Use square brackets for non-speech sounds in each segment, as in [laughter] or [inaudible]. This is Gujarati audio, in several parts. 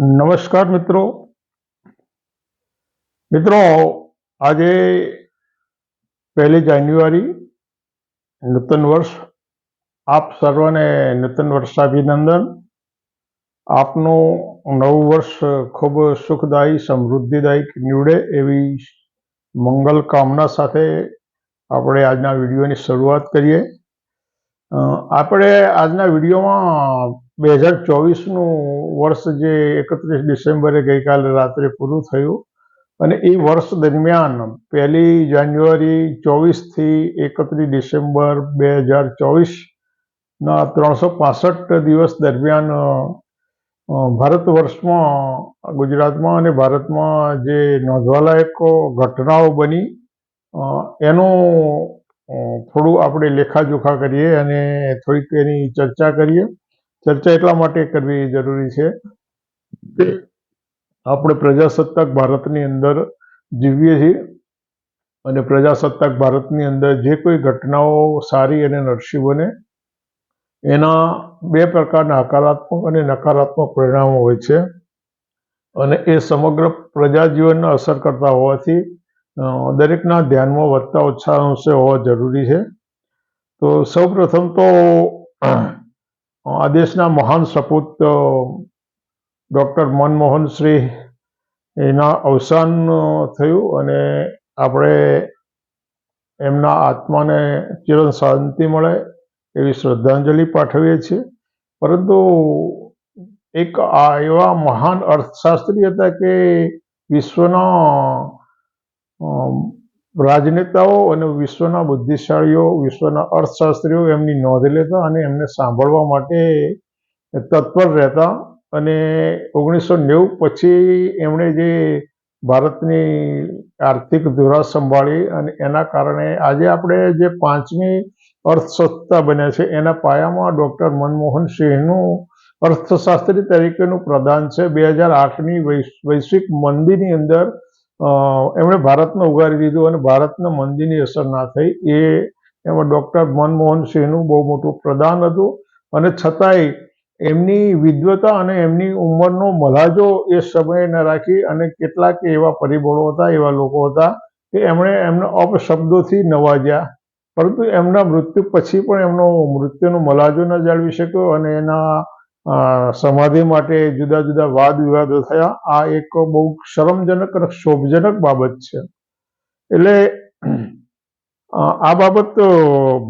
નમસ્કાર મિત્રો. મિત્રો, આજે પહેલી જાન્યુઆરી, નૂતન વર્ષ. આપ સર્વને નૂતન વર્ષાભિનંદન. આપનું નવું વર્ષ ખૂબ સુખદાયી, સમૃદ્ધિદાયક નીવડે એવી મંગલ કામના સાથે આપણે આજના વિડીયોની શરૂઆત કરીએ. આપણે આજના વિડીયોમાં બે હજાર ચોવીસનું વર્ષ જે એકત્રીસ ડિસેમ્બરે ગઈકાલે રાત્રે પૂરું થયું અને એ વર્ષ દરમિયાન પહેલી જાન્યુઆરી ચોવીસથી એકત્રીસ ડિસેમ્બર બે હજાર ચોવીસના ત્રણસો પાસઠ દિવસ દરમિયાન ભારત વર્ષમાં, ગુજરાતમાં અને ભારતમાં જે નોંધવાલાયક ઘટનાઓ બની એનું થોડું આપણે લેખાજોખા કરીએ અને થોડીક એની ચર્ચા કરીએ. ચર્ચા એટલા માટે કરવી જરૂરી છે કે આપણે પ્રજાસત્તાક ભારતની અંદર જીવીએ છીએ અને પ્રજાસત્તાક ભારતની અંદર જે કોઈ ઘટનાઓ સારી અને નરસી બને, એના બે પ્રકારના હકારાત્મક અને નકારાત્મક પરિણામો હોય છે. અને એ સમગ્ર પ્રજા જીવનને અસર કરતા હોવાથી દરેકના ધ્યાનમાં વધતા ઓછા અંશે હોવા જરૂરી છે. તો સૌપ્રથમ તો આ દેશના મહાન સપૂત ડૉક્ટર મનમોહન શ્રી એના અવસાન થયું અને આપણે એમના આત્માને ચિર શાંતિ મળે એવી શ્રદ્ધાંજલિ પાઠવીએ છીએ. પરંતુ એક આ એવા મહાન અર્થશાસ્ત્રી હતા કે વિશ્વના રાજનેતાઓ અને વિશ્વના બુદ્ધિશાળીઓ, વિશ્વના અર્થશાસ્ત્રીઓ એમની નોંધ લેતા અને એમને સાંભળવા માટે તત્પર રહેતા અને ઓગણીસો નેવું પછી એમણે જે ભારતની આર્થિક ધુરા સંભાળી અને એના કારણે આજે આપણે જે પાંચમી અર્થસત્તા બન્યા છે, એના પાયામાં ડૉક્ટર મનમોહન સિંહનું અર્થશાસ્ત્રી તરીકેનું પ્રદાન છે. બે હજાર આઠની વૈશ્વિક મંદીની અંદર એમણે ભારતને ઉગારી દીધું અને ભારતને મંદીની અસર ના થઈ. એ એમાં ડૉક્ટર મનમોહન સિંહનું બહુ મોટું પ્રદાન હતું. અને છતાંય એમની વિદ્વતા અને એમની ઉંમરનો મલાજો એ સમયે ન રાખી અને કેટલાક એવા પરિબળો હતા, એવા લોકો હતા કે એમણે એમને અપશબ્દોથી નવાજ્યા. પરંતુ એમના મૃત્યુ પછી પણ એમનો મૃત્યુનો મલાજો ન જાળવી શક્યો અને એના સમાધિ માટે જુદા જુદા વાદ વિવાદો થયા. આ એક બહુ શરમજનક અને ક્ષોભજનક બાબત છે. એટલે આ બાબત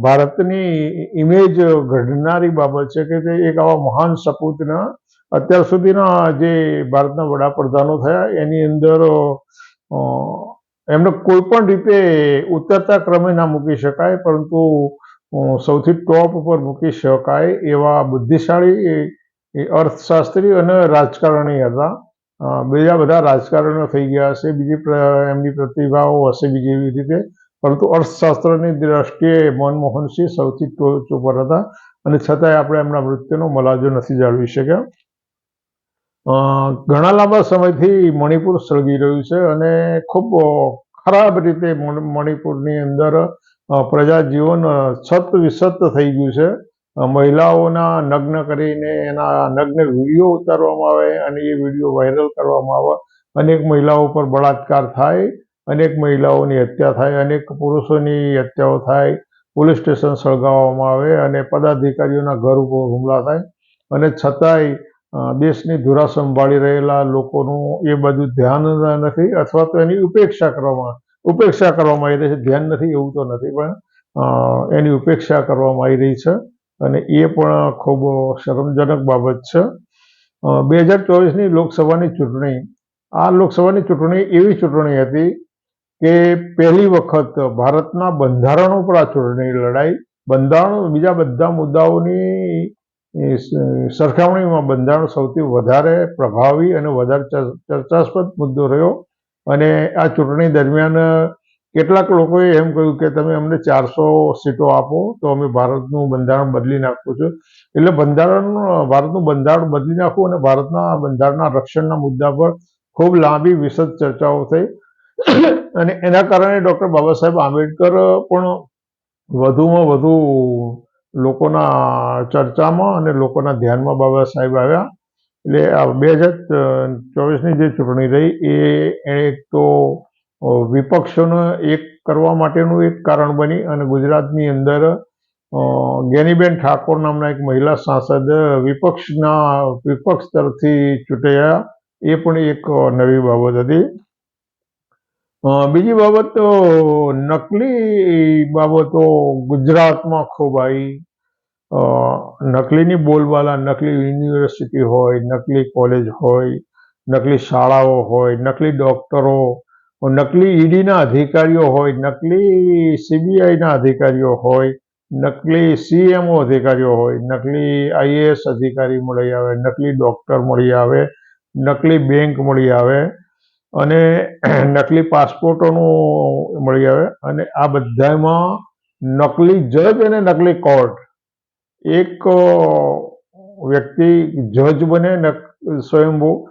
ભારતની ઇમેજ ઘડનારી બાબત છે કે તે એક આવા મહાન સપૂતના અત્યાર સુધીના જે ભારતના વડાપ્રધાનો થયા, એની અંદર એમને કોઈ પણ રીતે ઉતરતા ક્રમે ના મૂકી શકાય, પરંતુ સૌથી ટોપ ઉપર મૂકી શકાય એવા બુદ્ધિશાળી એ- અર્થશાસ્ત્રી અને રાજકારણી હતા. બીજા બધા રાજકારણીઓ થઈ ગયા હશે. બીજી એમની પ્રતિભાઓ હશે બીજી એવી રીતે. પરંતુ અર્થશાસ્ત્રની દ્રષ્ટિએ મનમોહનસિંહ સૌથી ટોચ ઉપર હતા. અને છતાંય આપણે એમના મૃત્યુનો મલાજો નથી જાળવી શક્યા. ઘણા લાંબા સમયથી મણિપુર સળગી રહ્યું છે અને ખૂબ ખરાબ રીતે મણિપુરની અંદર પ્રજાજીવન પ્રજા જીવન છત વિસત થઈ ગયું છે. મહિલાઓના નગ્ન કરીને એના નગ્ન વીડિયો ઉતારવામાં આવે અને એ વીડિયો વાયરલ કરવામાં આવે. અનેક મહિલાઓ પર બળાત્કાર થાય, અનેક મહિલાઓની હત્યા થાય, અનેક પુરુષોની હત્યાઓ થાય. પોલીસ સ્ટેશન સળગાવવામાં આવે અને પદાધિકારીઓના ઘર ઉપર હુમલા થાય. અને છતાંય દેશની ધુરા સંભાળી રહેલા લોકોનું એ બધું ધ્યાન નથી અથવા તો એની ઉપેક્ષા કરવામાં ઉપેક્ષા કરવામાં આવી રહી છે. ધ્યાન નથી, એવું તો નથી, પણ એની ઉપેક્ષા કરવામાં આવી રહી છે. અને એ પણ ખૂબ શરમજનક બાબત છે. બે હજાર ચોવીસની લોકસભાની ચૂંટણી, આ લોકસભાની ચૂંટણી એવી ચૂંટણી હતી કે પહેલી વખત ભારતના બંધારણ ઉપર આ ચૂંટણી લડાઈ, બંધારણ બીજા બધા મુદ્દાઓની સરખામણીમાં બંધારણ સૌથી વધારે પ્રભાવી અને વધારે ચર- ચર્ચાસ્પદ મુદ્દો રહ્યો. અને આ ચૂંટણી દરમિયાન કેટલાક લોકોએ એમ કહ્યું કે તમે અમને ચારસો સીટો આપો, તો અમે ભારતનું બંધારણ બદલી નાખવું છું એટલે બંધારણ, ભારતનું બંધારણ બદલી નાખવું અને ભારતના બંધારણના રક્ષણના મુદ્દા પર ખૂબ લાંબી વિશદ ચર્ચાઓ થઈ. અને એના કારણે ડૉક્ટર બાબા સાહેબ આંબેડકર પણ વધુમાં વધુ લોકોના ચર્ચામાં અને લોકોના ધ્યાનમાં બાબા સાહેબ આવ્યા. એટલે આ બે હજાર ચોવીસની જે ચૂંટણી રહી, એ એક તો વિપક્ષોને એક કરવા માટેનું એક કારણ બની અને ગુજરાતની અંદર જ્ઞાનીબેન ઠાકોર નામના એક મહિલા સાંસદ વિપક્ષના, વિપક્ષ તરફથી ચૂંટાયા. એ પણ એક નવી બાબત હતી. બીજી બાબત તો નકલી બાબતો ગુજરાતમાં ખૂબ આવી. નકલીની બોલબાલા, નકલી યુનિવર્સિટી હોય, નકલી કોલેજ હોય, નકલી શાળાઓ હોય, નકલી ડોક્ટરો નકલી ઈડીના અધિકારીઓ હોય, નકલી સીબીઆઈના અધિકારીઓ હોય, નકલી સીએમઓ અધિકારીઓ હોય, નકલી આઈએએસ અધિકારી મળી આવે, નકલી ડૉક્ટર મળી આવે, નકલી બેંક મળી આવે અને [clears throat] નકલી પાસપોર્ટોનું મળી આવે અને આ બધામાં નકલી જજ અને નકલી કોર્ટ. એક વ્યક્તિ જજ બને સ્વયંભૂ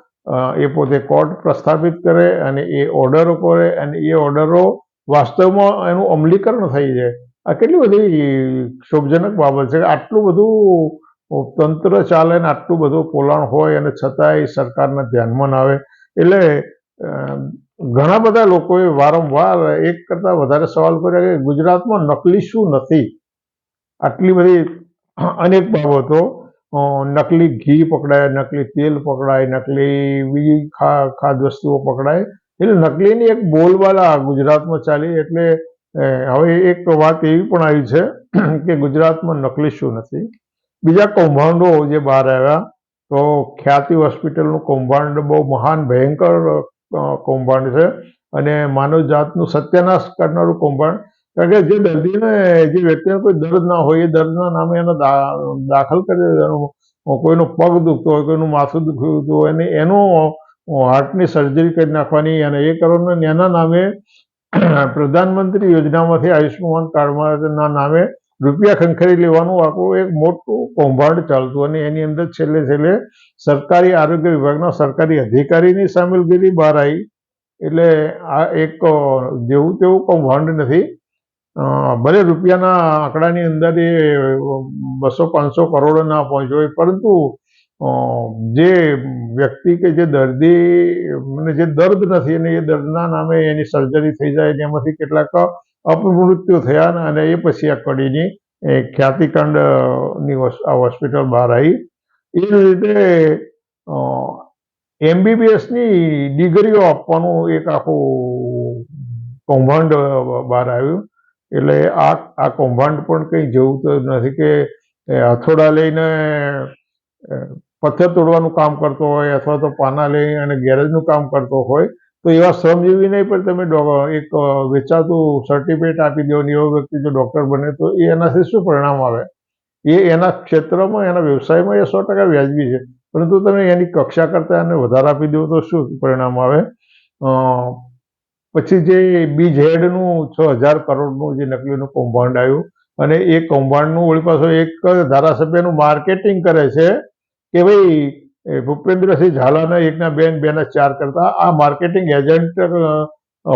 એ પોતે કોર્ટ પ્રસ્થાપિત કરે અને એ ઓર્ડરો કરે અને એ ઓર્ડરો વાસ્તવમાં એનું અમલીકરણ થઈ જાય. આ કેટલી બધી શોભજનક બાબત છે. આટલું બધું તંત્ર ચાલે ને આટલું બધું પોલાણ હોય અને છતાંય સરકારના ધ્યાનમાં ના આવે. એટલે ઘણા બધા લોકોએ વારંવાર એક કરતાં વધારે સવાલ કર્યા કે ગુજરાતમાં નકલી શું નથી? આટલી બધી અનેક બાબતો. નકલી ઘી પકડાય, નકલી તેલ પકડાય, નકલી બીજી ખા ખાદ્ય વસ્તુઓ પકડાય. એટલે નકલીની એક બોલબાલા ગુજરાતમાં ચાલી એટલે હવે એક વાત એવી પણ આવી છે [clears throat] કે ગુજરાતમાં નકલી શું નથી. બીજા કૌભાંડો જે બહાર આવ્યા, તો ખ્યાતિ હોસ્પિટલનું કૌભાંડ બહુ મહાન, ભયંકર કૌભાંડ છે. અને માનવ જાતનું સત્યાનાશ કરનારું કૌભાંડ કારણ કે જે દર્દીને જે વ્યક્તિને કોઈ દર્દ ના હોય, એ દર્દના નામે એનો દાખલ કરી કોઈનો પગ દુખતો હોય, કોઈનું માથું દુખતું હોય અને એનું હાર્ટની સર્જરી કરી નાખવાની અને એ કરવાનું એના નામે પ્રધાનમંત્રી યોજનામાંથી આયુષ્યમાન કાર્ડમાં નામે રૂપિયા ખંખેરી લેવાનું આખું એક મોટું કૌભાંડ ચાલતું અને એની અંદર છેલ્લે છેલ્લે સરકારી આરોગ્ય વિભાગના સરકારી અધિકારીની સામેલગીરી બહાર આવી. એટલે આ એક જેવું તેવું કૌભાંડ નથી. ભલે રૂપિયાના આંકડાની અંદર એ બસો પાંચસો કરોડ ના પહોંચ્યો હોય, પરંતુ જે વ્યક્તિ કે જે દર્દી, મને જે દર્દ નથી અને એ દર્દના નામે એની સર્જરી થઈ જાય અને એમાંથી કેટલાક અપમૃત્યુ થયા ને અને એ પછી આ કડીની ખ્યાતિકાંડની આ હોસ્પિટલ બહાર આવી. એ રીતે એમબીબીએસની ડિગ્રીઓ આપવાનું એક આખું કૌભાંડ બહાર આવ્યું. એટલે આ આ કૌભાંડ પણ કંઈ જેવું તો નથી કે હથોડા લઈને પથ્થર તોડવાનું કામ કરતો હોય અથવા તો પાના લઈ અને ગેરેજનું કામ કરતો હોય, તો એવા શ્રમજીવી નહીં, પણ તમે એક વેચાતું સર્ટિફિકેટ આપી દો ને એવો વ્યક્તિ જો ડૉક્ટર બને, તો એ એનાથી શું પરિણામ આવે? એ એના ક્ષેત્રમાં, એના વ્યવસાયમાં એ સો ટકા વ્યાજબી છે. પરંતુ તમે એની કક્ષા કરતાં એને વધારે આપી દો તો શું પરિણામ આવે? પછી જે બીજ હેડનું છ હજાર કરોડનું જે નકલીનું કૌભાંડ આવ્યું અને એ કૌભાંડનું વળી પાછો એક ધારાસભ્યનું માર્કેટિંગ કરે છે કે ભાઈ ભૂપેન્દ્રસિંહ ઝાલાના એકના બે બેના ચાર કરતા આ માર્કેટિંગ એજન્ટ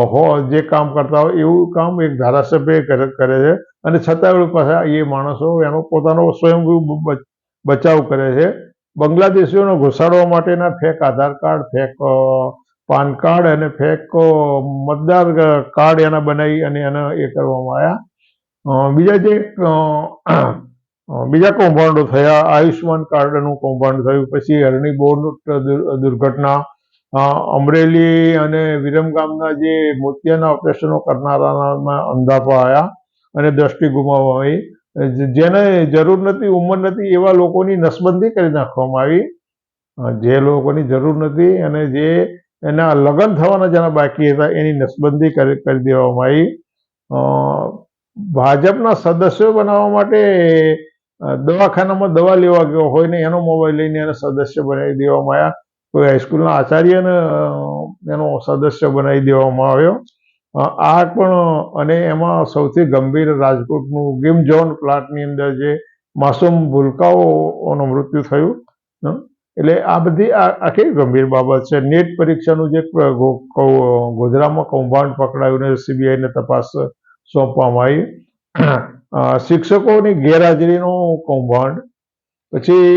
હો, જે કામ કરતા હોય એવું કામ એક ધારાસભ્ય કરે છે અને છતાં વળી પાછા એ માણસો એનો પોતાનો સ્વયંભૂ બ- બચાવ કરે છે. બાંગ્લાદેશીઓને ઘુસાડવા માટેના fake Aadhaar card fake PAN card અને ફેકો મતદાર કાર્ડ એના બનાવી અને એના એ કરવામાં આવ્યા. બીજા જે બીજા કૌભાંડો થયા, આયુષ્યમાન કાર્ડનું કૌભાંડ થયું, પછી હરણી બોર્ડ દુર્ઘટના અમરેલી અને વિરમગામના જે મોતિયાના ઓપરેશનો કરનારામાં અંધાપા આવ્યા અને દ્રષ્ટિ ગુમાવવામાં આવી જેને જરૂર નથી, ઉંમર નથી, એવા લોકોની નસબંધી કરી નાખવામાં આવી. જે લોકોની જરૂર નથી અને જે એના લગ્ન થવાના જેના બાકી હતા, એની નસબંધી કરી દેવામાં આવી. ભાજપના સદસ્યો બનાવવા માટે દવાખાનામાં દવા લેવા ગયો હોય ને એનો મોબાઈલ લઈને એને સદસ્ય બનાવી દેવામાં આવ્યા. કોઈ હાઈસ્કૂલના આચાર્યને એનો સદસ્ય બનાવી દેવામાં આવ્યો. આ પણ, અને એમાં સૌથી ગંભીર રાજકોટનું ગેમ ઝોન પ્લાટની અંદર જે માસૂમ ભૂલકાઓનું મૃત્યુ થયું. એટલે આ બધી આ કેવી ગંભીર બાબત છે. નેટ પરીક્ષાનું જે ગોધરામાં કૌભાંડ પકડાયું ને સીબીઆઈને તપાસ સોંપવામાં આવી. શિક્ષકોની ગેરહાજરીનું કૌભાંડ. પછી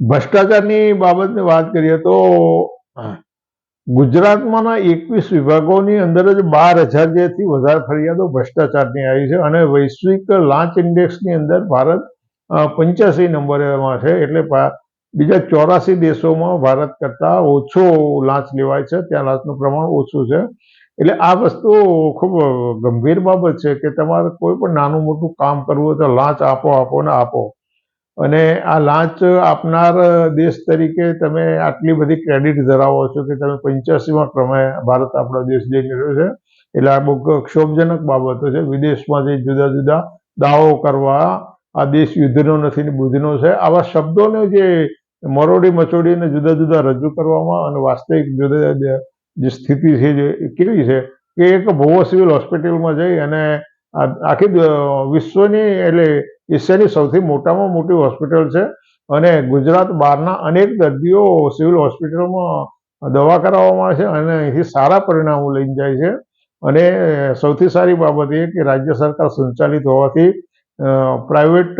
ભ્રષ્ટાચારની બાબતની વાત કરીએ તો ગુજરાતમાંના એકવીસ વિભાગોની અંદર જ બાર હજાર જેથી વધારે ફરિયાદો ભ્રષ્ટાચારની આવી છે અને વૈશ્વિક લાંચ ઇન્ડેક્સની અંદર ભારત પંચ્યાસી નંબરમાં છે, એટલે બીજા ચોરાસી દેશોમાં ભારત કરતાં ઓછો લાંચ લેવાય છે, ત્યાં લાંચનું પ્રમાણ ઓછું છે. એટલે આ વસ્તુ ખૂબ ગંભીર બાબત છે કે તમારે કોઈ પણ નાનું મોટું કામ કરવું હોય તો લાંચ આપો આપો ને આપો. અને આ લાંચ આપનાર દેશ તરીકે તમે આટલી બધી ક્રેડિટ ધરાવો છો કે તમે પંચ્યાસીમાં ક્રમે ભારત આપણો દેશ જઈ રહ્યો છે. એટલે આ બહુ ક્ષોભજનક બાબતો છે. વિદેશમાં જઈ જુદા જુદા દાવો કરવા આ દેશ યુદ્ધનો નથી ને બુદ્ધનો છે. આવા શબ્દોને જે મરોડી મચોડીને જુદા જુદા રજૂ કરવામાં અને વાસ્તવિક જુદા જુદા જે સ્થિતિ છે જે કેવી છે કે એક ભોવો સિવિલ હોસ્પિટલમાં જઈ અને આખી વિશ્વની એટલે એશિયાની સૌથી મોટામાં મોટી હોસ્પિટલ છે અને ગુજરાત બહારના અનેક દર્દીઓ સિવિલ હોસ્પિટલમાં દવા કરાવવામાં આવે છે અને અહીંથી સારા પરિણામો લઈને જાય છે. અને સૌથી સારી બાબત એ કે રાજ્ય સરકાર સંચાલિત હોવાથી પ્રાઇવેટ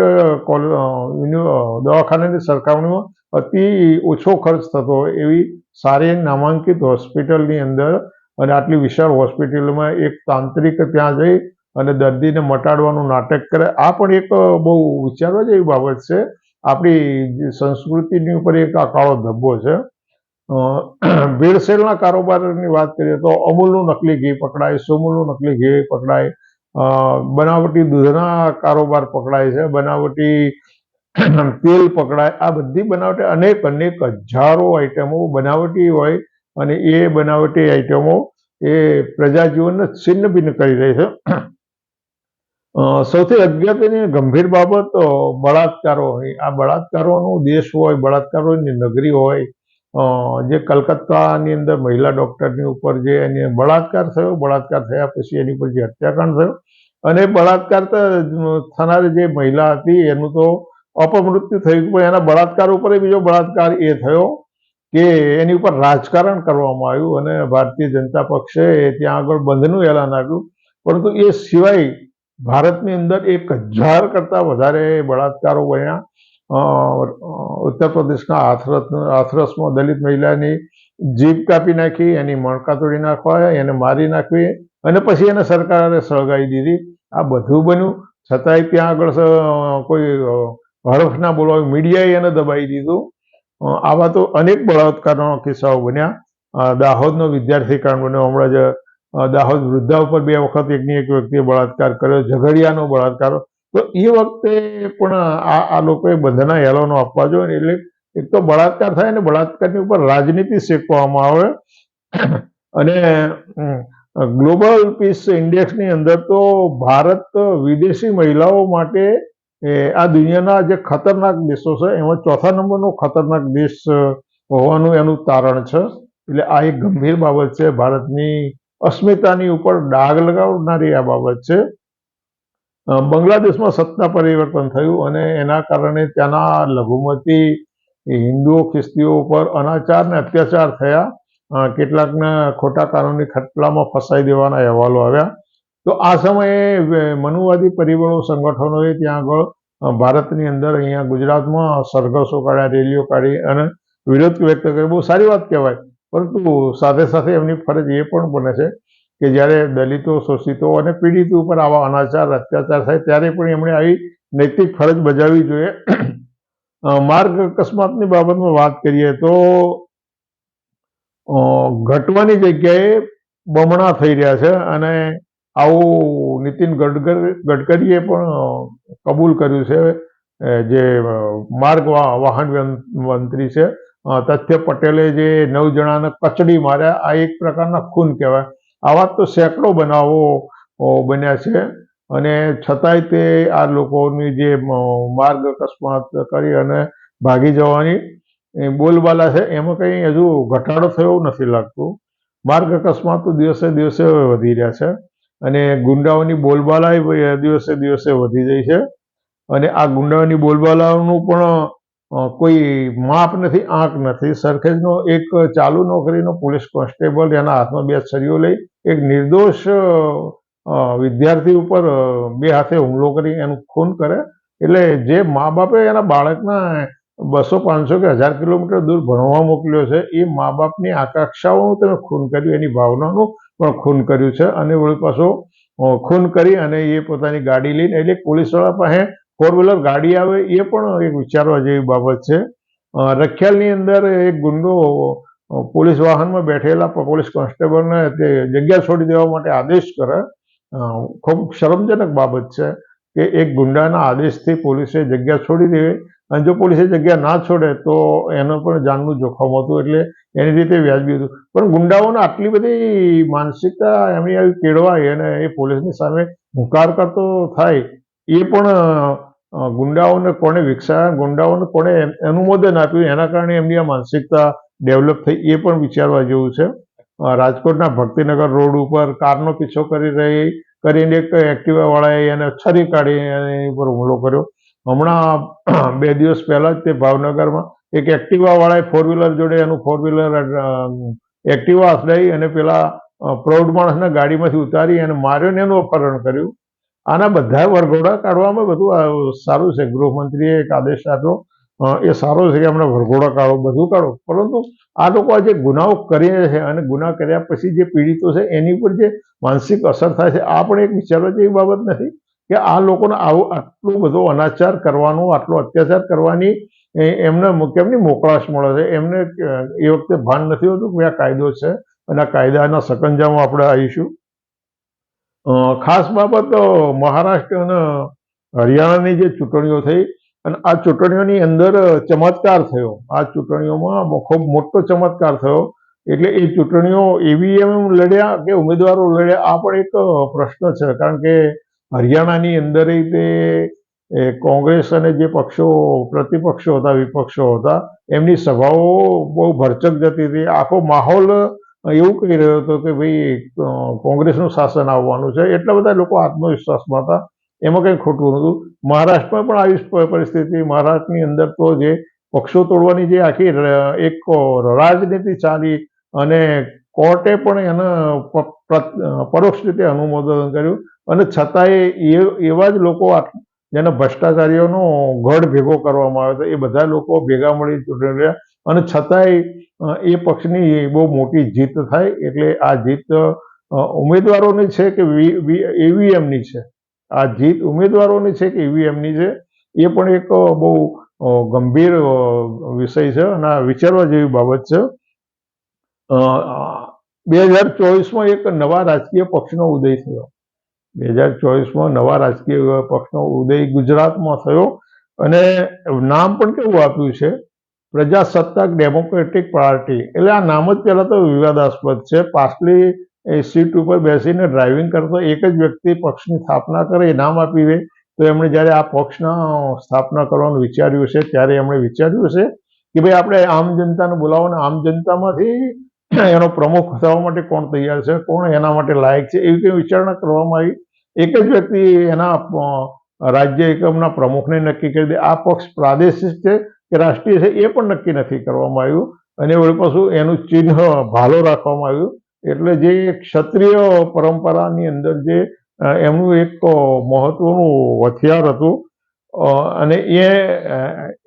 દવાખાનાની સરખામણીમાં અતિ ઓછો ખર્ચ થતો હોય એવી સારી નામાંકિત હોસ્પિટલની અંદર અને આટલી વિશાળ હોસ્પિટલમાં એક તાંત્રિક ત્યાં જઈ અને દર્દીને મટાડવાનું નાટક કરે, આ પણ એક બહુ વિચારવા જેવી બાબત છે. આપણી સંસ્કૃતિની ઉપર એક આ કાળો ધબ્બો છે. ભીડસેલના કારોબારની વાત કરીએ તો અમૂલનું નકલી ઘી પકડાય, સોમૂલનું નકલી ઘી પકડાય બનાવટી દૂધના કારોબાર પકડાય છે, બનાવટી તેલ પકડાય, આ બધી બનાવટી અનેક અનેક હજારો આઈટમો બનાવટી હોય અને એ બનાવટી આઈટમો એ પ્રજાજીવનને છિન્ન ભિન્ન કરી રહી છે. સૌથી અગત્યની ગંભીર બાબત બળાત્કારો હોય. આ બળાત્કારોનો દેશ હોય, બળાત્કારોની નગરી હોય જે કલકત્તાની અંદર મહિલા ડૉક્ટરની ઉપર જે એની બળાત્કાર થયો, બળાત્કાર થયા પછી એની ઉપર જે હત્યાકાંડ થયો, અને બળાત્કાર થનારી જે મહિલા હતી એનું તો અપમૃત્યુ થયું, પણ એના બળાત્કાર ઉપર બીજો બળાત્કાર એ થયો કે એની ઉપર રાજકારણ કરવામાં આવ્યું અને ભારતીય જનતા પક્ષે ત્યાં આગળ બંધનું એલાન આપ્યું. પરંતુ એ સિવાય ભારતની અંદર એક હજાર કરતાં વધારે બળાત્કારો બન્યા ઉત્તર પ્રદેશના હાથરસ હાથરસમાં દલિત મહિલાની જીભ કાપી નાખી, એની મણકા તોડી નાખવા એને મારી નાખવી, અને પછી એને સરકારે સળગાવી દીધી. આ બધું બન્યું. છતાંય ત્યાં આગળ કોઈ હરફ ના બોલવા મીડિયાએ એને દબાઈ દીધું. આવા તો અનેક બળાત્કારના કિસ્સાઓ બન્યા. દાહોદનો વિદ્યાર્થી કાંડ બન્યો. હમણાં જ દાહોદ વૃદ્ધા ઉપર બે વખત એકની એક વ્યક્તિએ બળાત્કાર કર્યો. ઝઘડિયાનો બળાત્કાર તો એ વખતે પણ આ આ લોકોએ બંધના એલાનો આપવા જોઈએ એટલે એક તો બળાત્કાર થાય ને બળાત્કારની ઉપર રાજનીતિ શેકવામાં આવે. અને ગ્લોબલ પીસ ઇન્ડેક્સની અંદર તો ભારત વિદેશી મહિલાઓ માટે આ દુનિયાના જે ખતરનાક દેશો છે, એમાં ચોથા નંબરનો ખતરનાક દેશ હોવાનું એનું તારણ છે. એટલે આ એક ગંભીર બાબત છે, ભારતની અસ્મિતાની ઉપર ડાઘ લગાવનારી આ બાબત છે. બાંગ્લાદેશમાં સત્તા પરિવર્તન થયું અને એના કારણે ત્યાંના લઘુમતી હિન્દુઓ, ખ્રિસ્તીઓ ઉપર અનાચાર ને અત્યાચાર થયા. કેટલાકને ખોટા કાનૂની ખટલામાં ફસાઈ દેવાના અહેવાલો આવ્યા. તો આ સમયે મનુવાદી પરિબળો સંગઠનોએ ત્યાં આગળ ભારતની અંદર અહીંયા ગુજરાતમાં સરઘસો કાઢ્યા, રેલીઓ કાઢી અને વિરોધ વ્યક્ત કર્યો. બહુ સારી વાત કહેવાય. પરંતુ સાથે સાથે એમની ફરજ એ પણ બને છે કે જ્યારે દલિતો, શોષિતો અને પીડિતો ઉપર આવા અનાચાર, અત્યાચાર થાય ત્યારે પણ એમણે આવી નૈતિક ફરજ બજાવવી જોઈએ. માર્ગ અકસ્માતની બાબતમાં વાત કરીએ તો ઘટવાની જગ્યાએ બમણા થઈ રહ્યા છે અને આવું નીતિન ગડકરી ગડકરીએ પણ કબૂલ કર્યું છે. જે માર્ગ વાહન મંત્રી છે. તથ્ય પટેલે જે નવ જણાને કચડી માર્યા, આ એક પ્રકારના ખૂન કહેવાય. આવા તો સેંકડો બનાવો બન્યા છે. અને છતાંય તે આ લોકોની જે માર્ગ અકસ્માત કરી અને ભાગી જવાની બોલબાલા છે. એમાં કંઈ હજુ ઘટાડો થયો નથી લાગતું. માર્ગ અકસ્માત તો દિવસે દિવસે વધી રહ્યા છે. અને ગુંડાઓની બોલબાલા દિવસે દિવસે વધી રહી છે. અને આ ગુંડાઓની બોલબાલાઓનું પણ કોઈ માપ નથી, આંક નથી. સરખેજનો એક ચાલુ નોકરીનો પોલીસ કોન્સ્ટેબલ એના હાથમાં બે છરીઓ લઈ, એક નિર્દોષ વિદ્યાર્થી ઉપર બે હાથે હુમલો કરી એનું ખૂન કરે. એટલે જે મા બાપે એના બાળકના બસો પાંચસો કે હજાર કિલોમીટર દૂર ભણવા મોકલ્યો છે, એ મા બાપની આકાંક્ષાઓનું તમે ખૂન કર્યું, એની ભાવનાનું પણ ખૂન કર્યું છે. અને વળી પાછો ખૂન કરી અને એ પોતાની ગાડી લઈને એટલે પોલીસવાળા પાસે ફોર વ્હીલર ગાડી આવે, એ પણ એક વિચારવા જેવી બાબત છે. રખિયાલની અંદર એક ગુંડો પોલીસ વાહનમાં બેઠેલા પોલીસ કોન્સ્ટેબલને તે જગ્યા છોડી દેવા માટે આદેશ કરે. ખૂબ શરમજનક બાબત છે કે એક ગુંડાના આદેશથી પોલીસે જગ્યા છોડી દેવી. અને જો પોલીસે જગ્યા ના છોડે, તો એનો પણ જાનનું જોખમ હતું એટલે એની રીતે વ્યાજબી હતું. પણ ગુંડાઓને આટલી બધી માનસિકતા એમની આવી કેળવાય અને એ પોલીસની સામે હુંકાર કરતો થાય, એ પણ ગુંડાઓને કોણે વિકસાવ્યા? ગુંડાઓને કોણે અનુમોદન આપ્યું? એના કારણે એમની આ માનસિકતા ડેવલપ થઈ, એ પણ વિચારવા જેવું છે. રાજકોટના ભક્તિનગર રોડ ઉપર કારનો પીછો કરી રહી કરીને એક એક્ટિવા વાળાએ એને છરી કાઢી એની ઉપર હુમલો કર્યો. હમણાં બે દિવસ પહેલા જ તે ભાવનગરમાં એક એક્ટિવા વાળાએ ફોર વ્હીલર જોડે એનું ફોર વ્હીલર એક્ટિવા અથડાઈ અને પેલા પ્રૌઢ માણસને ગાડીમાંથી ઉતારી અને માર્યો ને એનું અપહરણ કર્યું. આના બધા વરઘોડા કાઢવામાં બધું સારું છે. ગૃહમંત્રીએ એક આદેશ આપ્યો. એ સારો છે કે આપણે વરઘોડા કાઢો, બધું કાઢો. પરંતુ આ લોકો આ જે ગુનાઓ કરે છે અને ગુના કર્યા પછી જે પીડિતો છે એની પર જે માનસિક અસર થાય છે, આ પણ એક વિચારવા જેવી બાબત નથી કે આ લોકોને આવું આટલો બધો અનાચાર કરવાનો, આટલો અત્યાચાર કરવાની એમને કેમની મોકળાશ મળે છે? એમને એ વખતે ભાન નથી હોતું કે આ કાયદો છે અને આ કાયદાના સકંજામાં આપણે આવીશું. ખાસ બાબત મહારાષ્ટ્ર અને હરિયાણાની જે ચૂંટણીઓ થઈ અને આ ચૂંટણીઓની અંદર ચમત્કાર થયો. આ ચૂંટણીઓમાં ખૂબ મોટો ચમત્કાર થયો. એટલે એ ચૂંટણીઓ ઈવીએમ લડ્યા કે ઉમેદવારો લડ્યા, આ પણ એક પ્રશ્ન છે. કારણ કે હરિયાણાની અંદર તે કોંગ્રેસ અને જે પક્ષો, પ્રતિપક્ષો હતા, વિપક્ષો હતા, એમની સભાઓ બહુ ભરચક જતી હતી. આખો માહોલ એવું કહી રહ્યો હતો કે ભાઈ કોંગ્રેસનું શાસન આવવાનું છે. એટલા બધા લોકો આત્મવિશ્વાસમાં હતા. એમાં કંઈ ખોટું નહોતું. મહારાષ્ટ્રમાં પણ આવી પરિસ્થિતિ. મહારાષ્ટ્રની અંદર તો જે પક્ષો તોડવાની જે આખી એક રાજનીતિ ચાલી અને કોર્ટે પણ એને પરોક્ષ રીતે અનુમોદન કર્યું. અને છતાંય એવા જ લોકો જેને ભ્રષ્ટાચારીઓનો ગઢ ભેગો કરવામાં આવ્યો હતો. એ બધા લોકો ભેગા મળી ચૂંટણી લડ્યા અને છતાંય એ પક્ષની બહુ મોટી જીત થાય એટલે આ જીત ઉમેદવારોની છે કે ઈવીએમની છે? આ જીત ઉમેદવારોની છે કે ઈવીએમની છે? એ પણ એક બહુ ગંભીર વિષય છે અને વિચારવા જેવી બાબત છે. બે હજાર ચોવીસમાં એક નવા રાજકીય પક્ષનો ઉદય થયો. બે હજાર ચોવીસમાં નવા રાજકીય પક્ષનો ઉદય ગુજરાતમાં થયો. અને નામ પણ કેવું આપ્યું છે? પ્રજાસત્તાક ડેમોક્રેટિક પાર્ટી. એટલે આ નામ જ પહેલાં તો વિવાદાસ્પદ છે. પાછલી સીટ ઉપર બેસીને ડ્રાઇવિંગ કરતો એક જ વ્યક્તિ પક્ષની સ્થાપના કરે ઇનામ નામ આપી દે. તો એમણે જ્યારે આ પક્ષના સ્થાપના કરવાનું વિચાર્યું છે, ત્યારે એમણે વિચાર્યું છે કે ભાઈ આપણે આમ જનતાને બોલાવો આમ જનતામાંથી એનો પ્રમુખ થવા માટે કોણ તૈયાર છે, કોણ એના માટે લાયક છે, એવી કંઈ વિચારણા કરવામાં આવી. એક જ વ્યક્તિ એના રાજ્ય એકમના પ્રમુખને નક્કી કરી દે. આ પક્ષ પ્રાદેશિક છે કે રાષ્ટ્રીય છે, એ પણ નક્કી નથી કરવામાં આવ્યું. અને વળી પાછું એનું ચિહ્ન ભાલો રાખવામાં આવ્યું. એટલે જે ક્ષત્રિય પરંપરાની અંદર જે એમનું એક મહત્વનું હથિયાર હતું અને એ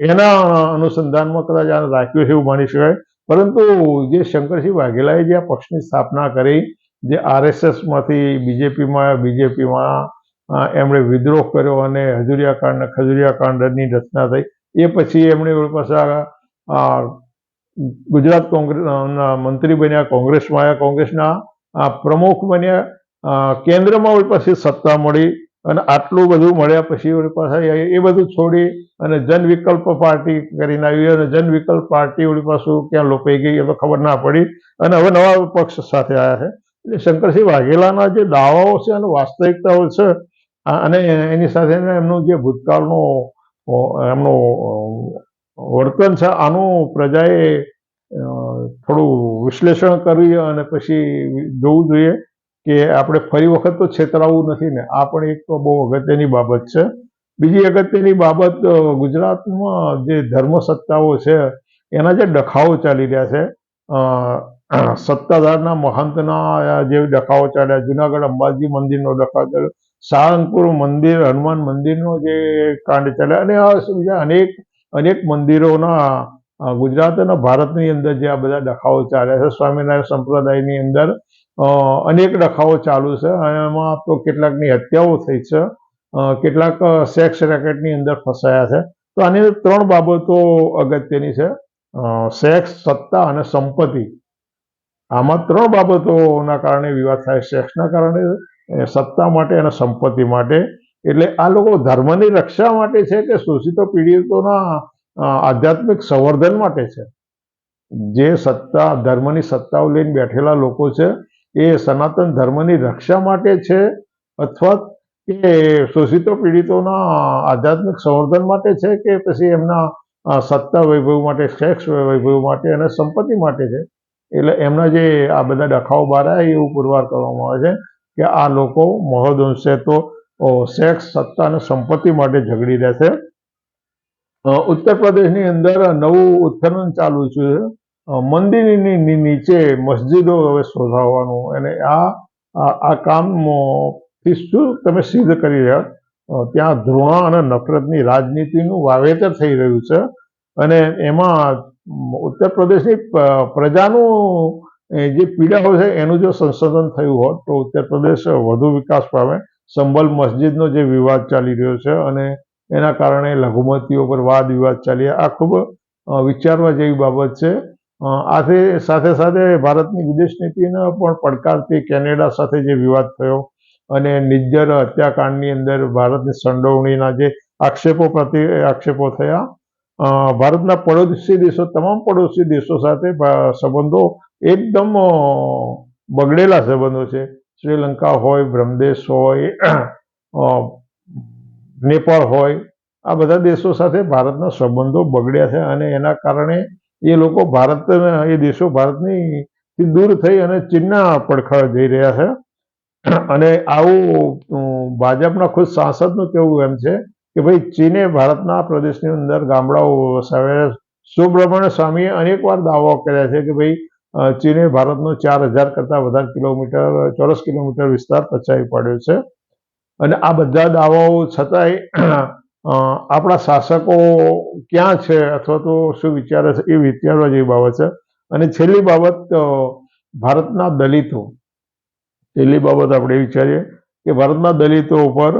એના અનુસંધાનમાં કદાચ આને રાખ્યું છે એવું માની શકાય. પરંતુ જે શંકરસિંહ વાઘેલાએ જે આ પક્ષની સ્થાપના કરી, જે આરએસએસમાંથી બીજેપીમાં બીજેપીમાં એમણે વિદ્રોહ કર્યો અને હજુરિયા કાંડ ખજુરિયા કાંડની રચના થઈ એ પછી એમણે પાછા ગુજરાત કોંગ્રેસના મંત્રી બન્યા, કોંગ્રેસમાં આવ્યા. કોંગ્રેસના પ્રમુખ બન્યા. કેન્દ્રમાં પાછી સત્તા મળી અને આટલું બધું મળ્યા પછી પાછા એ બધું છોડી અને જન વિકલ્પ પાર્ટી કરીને આવી અને જન વિકલ્પ પાર્ટી વળી પાછું ક્યાં લોપાઈ ગઈ એ તો ખબર ના પડી. અને હવે નવા પક્ષ સાથે આવ્યા છે. એટલે શંકરસિંહ વાઘેલાના જે દાવાઓ છે અને વાસ્તવિકતાઓ છે અને એની સાથે એમનું જે ભૂતકાળનું એમનું વર્તન છે, આનું પ્રજાએ થોડું વિશ્લેષણ કરી અને પછી જોવું જોઈએ કે આપણે ફરી વખત તો છેતરાવું નથી ને. આ પણ એક બહુ અગત્યની બાબત છે. બીજી અગત્યની બાબત ગુજરાતમાં જે ધર્મ સત્તાઓ છે, એના જે ડખાઓ ચાલી રહ્યા છે સત્તાધારના મહંતના જે ડખાઓ ચાલ્યા, જુનાગઢ અંબાજી મંદિરનો ડખા ચાલ્યો સાળંગપુર મંદિર, હનુમાન મંદિરનો જે કાંડ ચાલ્યા અને આ બીજા અનેક અનેક મંદિરોના ગુજરાત અને ભારતની અંદર જે આ બધા ડખાઓ ચાલ્યા છે, સ્વામિનારાયણ સંપ્રદાયની અંદર અનેક ડખાઓ ચાલુ છે, અને એમાં તો કેટલાકની હત્યાઓ થઈ છે કેટલાક સેક્સ રેકેટની અંદર ફસાયા છે. તો આની ત્રણ બાબતો અગત્યની છે સેક્સ, સત્તા અને સંપત્તિ. આમાં ત્રણ બાબતોના કારણે વિવાદ થાય, સેક્સના કારણે સત્તા માટે અને સંપત્તિ માટે. એટલે આ લોકો ધર્મની રક્ષા માટે છે કે શોષિતો પીડિતોના આધ્યાત્મિક સંવર્ધન માટે છે? જે સત્તા, ધર્મની સત્તાઓ લઈને બેઠેલા લોકો છે, એ સનાતન ધર્મની રક્ષા માટે છે અથવા કે શોષિતો પીડિતોના, આધ્યાત્મિક સંવર્ધન માટે છે કે પછી એમના સત્તા વૈભવ માટે સેક્સ વૈભવ માટે અને સંપત્તિ માટે છે? એટલે એમના જે આ બધા ડખાઓ બહાર આવ્યા એવું પુરવાર કરવામાં આવે છે. કે આ લોકો મહદઅંશે તો સેક્સ, સત્તા અને સંપત્તિ માટે ઝઘડી રહ્યા ઉત્તર પ્રદેશની અંદર નવું ઉત્ખનન ચાલુ છે. મંદિરની નીચે મસ્જિદો હવે શોધાવવાનું અને આ આ આ કામથી શું તમે સિદ્ધ કરી રહ્યા? ત્યાં ધૃણા અને નફરતની રાજનીતિનું વાવેતર થઈ રહ્યું છે. અને એમાં ઉત્તર પ્રદેશની પ્રજાનું જે પીડાઓ છે, એનું જો સંશોધન થયું હોત, તો ઉત્તર પ્રદેશ વધુ વિકાસ પામે. સંબલ મસ્જિદનો જે વિવાદ ચાલી રહ્યો છે અને એના કારણે લઘુમતીઓ પર વાદ વિવાદ ચાલ્યા આ ખૂબ વિચારવા જેવી બાબત છે. આથી સાથે સાથે ભારતની વિદેશ નીતિને પણ પડકારતી કેનેડા સાથે જે વિવાદ થયો અને નિજ્જર હત્યાકાંડની અંદર ભારતની સંડોવણીના જે આક્ષેપો પ્રતિ, આક્ષેપો થયા. ભારતના પડોશી દેશો, તમામ પડોશી દેશો સાથે સંબંધો એકદમ બગડેલા સંબંધો છે શ્રીલંકા હોય, બ્રહ્મદેશ હોય નેપાળ હોય, આ બધા દેશો સાથે ભારતના સંબંધો બગડ્યા છે અને એના કારણે એ લોકો ભારત એ દેશો ભારતની દૂર થઈ અને ચીનના પડખે જઈ રહ્યા છે અને આવું ભાજપના ખુદ સાંસદનું કેવું એમ છે કે ભાઈ, ચીને ભારતના પ્રદેશની અંદર ગામડાઓ વસાવ્યા. સુબ્રમણ્ય સ્વામીએ અનેકવાર દાવો કર્યા છે કે ભાઈ ચીને ભારતનો ચાર હજાર કરતાં વધારે કિલોમીટર, ચોરસ કિલોમીટર વિસ્તાર પચાવી પાડ્યો છે. અને આ બધા દાવાઓ છતાંય આપણા શાસકો ક્યાં છે અથવા તો શું વિચારે છે એ વિચારવા જેવી બાબત છે. અને છેલ્લી બાબત ભારતના દલિતો. છેલ્લી બાબત આપણે વિચારીએ કે ભારતના દલિતો ઉપર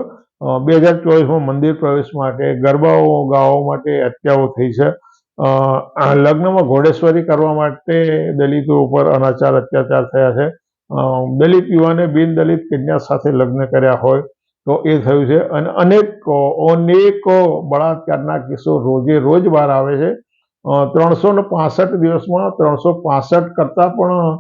બે હજાર ચોવીસમાં મંદિર પ્રવેશ માટે ગરબાઓ ગાવા માટે હત્યાઓ થઈ છે. લગ્નમાં ઘોડેશ્વરી કરવા માટે દલિતો ઉપર અનાચાર, અત્યાચાર થયા છે. દલિત યુવાને બિન દલિત કન્યા સાથે લગ્ન કર્યા હોય તો એ થયું છે. અને અનેક અનેક બળાત્કારના કેસો રોજે રોજ બહાર આવે છે. ત્રણસો ને પાસઠ દિવસમાં ત્રણસો પાસઠ કરતાં પણ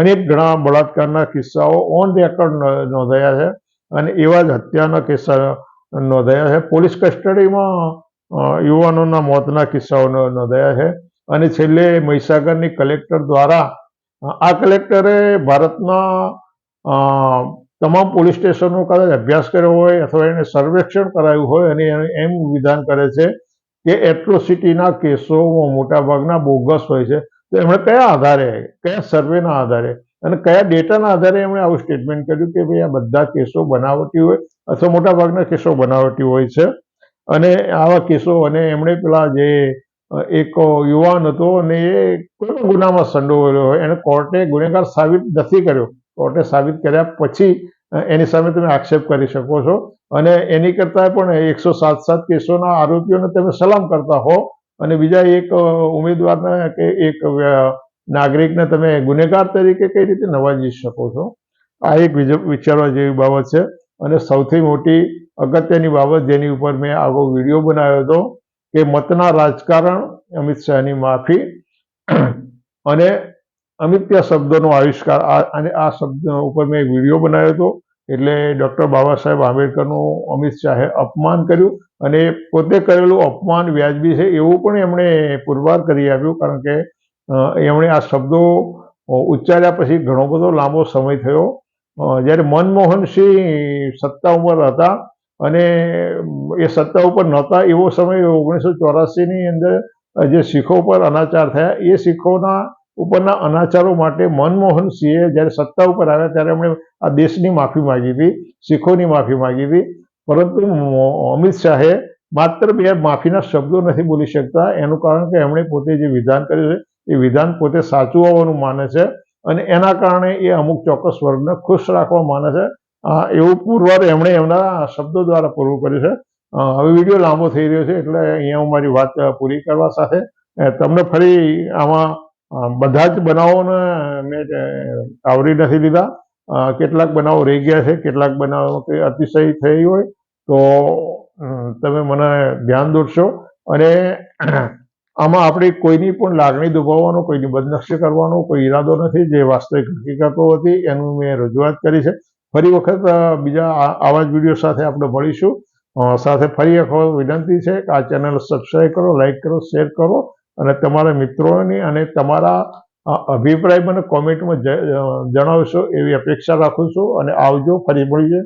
અનેક ઘણા બળાત્કારના કિસ્સાઓ ઓન રેકોર્ડ નોંધાયા છે. અને એવા જ હત્યાના કિસ્સા નોંધાયા છે. પોલીસ કસ્ટડીમાં યુવાનોના મોતના કિસ્સાઓ નોંધાયા છે. અને છેલ્લે મહીસાગરની કલેક્ટર દ્વારા આ કલેક્ટરે ભારતના તમામ પોલીસ સ્ટેશનો કદાચ અભ્યાસ કર્યો હોય અથવા એને સર્વેક્ષણ કરાયું હોય અને એને એમ વિધાન કરે છે કે એટ્રોસિટીના કેસોમાં મોટાભાગના બોગસ હોય છે. તો એમણે કયા આધારે, કયા સર્વેના આધારે અને કયા ડેટાના આધારે એમણે આવું સ્ટેટમેન્ટ કર્યું કે ભાઈ આ બધા કેસો બનાવટી હોય અથવા મોટાભાગના કેસો બનાવટી હોય છે. અને આવા કેસો, અને એમણે પેલા જે એક યુવાન હતો અને એ કોઈ પણ ગુનામાં સંડોવાયેલો હોય, એને કોર્ટે ગુનેગાર સાબિત નથી કર્યો. કોર્ટે સાબિત કર્યા પછી એની સામે તમે આક્ષેપ કરી શકો છો. અને એની કરતાં પણ એકસો સાત સાત કેસોના આરોપીઓને તમે સલામ કરતા હો. અને બીજા એક ઉમેદવારને કે એક નાગરિકને તમે ગુનેગાર તરીકે કઈ રીતે નવાજી શકો છો? આ એક વિચારવા જેવી બાબત છે. અને સૌથી મોટી અગત્યની બાબત જેની ઉપર મેં આગો વીડિયો બનાવ્યો હતો કે મતના રાજકારણ અમિત શાહની માફી અને અમિત્ય શબ્દનો આવિષ્કાર. અને આ શબ્દ ઉપર મેં વીડિયો બનાવ્યો હતો એટલે ડૉક્ટર બાબા સાહેબ આંબેડકરનું અમિત શાહે અપમાન કર્યું અને પોતે કરેલું અપમાન વ્યાજબી છે એવું પણ એમણે પુરવાર કરી આપ્યું કારણ કે એમણે આ શબ્દો ઉચ્ચાર્યા પછી ઘણો બધો લાંબો સમય થયો જ્યારે મનમોહનસિંહ સત્તા ઉપર હતા અને એ સત્તા ઉપર નહોતા, એવો સમય ઓગણીસો ચોરાસીની અંદર જે શીખો પર અનાચાર થયા, એ શીખોના ઉપરના અનાચારો માટે મનમોહન સિંહે જ્યારે સત્તા ઉપર આવ્યા ત્યારે એમણે આ દેશની માફી માંગી હતી, શીખોની માફી માંગી હતી. પરંતુ અમિત શાહે માત્ર બે માફીના શબ્દો નથી બોલી શકતા, એનું કારણ કે એમણે પોતે જે વિધાન કર્યું છે, એ વિધાન પોતે સાચું હોવાનું માને છે. અને એના કારણે એ અમુક ચોક્કસ વર્ગને ખુશ રાખવા માને છે. એવું પુરવાર એમણે એમના શબ્દો દ્વારા પૂરું કર્યું છે. હવે વીડિયો લાંબો થઈ રહ્યો છે એટલે અહીંયા હું મારી વાત પૂરી કરવા સાથે તમને ફરી આમાં બધા જ બનાવોને મેં આવરી નથી લીધા કેટલાક બનાવો રહી ગયા છે, કેટલાક બનાવો કે અતિશય થઈ હોય તો તમે મને ધ્યાન દોરશો. અને આમાં આપણે કોઈની પણ લાગણી દુભાવવાનો, કોઈની બદનક્ષી કરવાનો, કોઈ ઈરાદો નથી, જે વાસ્તવિક હકીકતો હતી, એનું મેં રજૂઆત કરી છે. ફરી વખત બીજા આવા જ વીડિયો સાથે આપણે મળીશું. સાથે ફરી એક વિનંતી છે કે આ ચેનલ સબસ્ક્રાઈબ કરો લાઈક કરો શેર કરો, અને તમારા મિત્રોની અને તમારા અભિપ્રાય મને કોમેન્ટમાં જણાવશો, એવી અપેક્ષા રાખું છું. અને આવજો, ફરી મળીએ.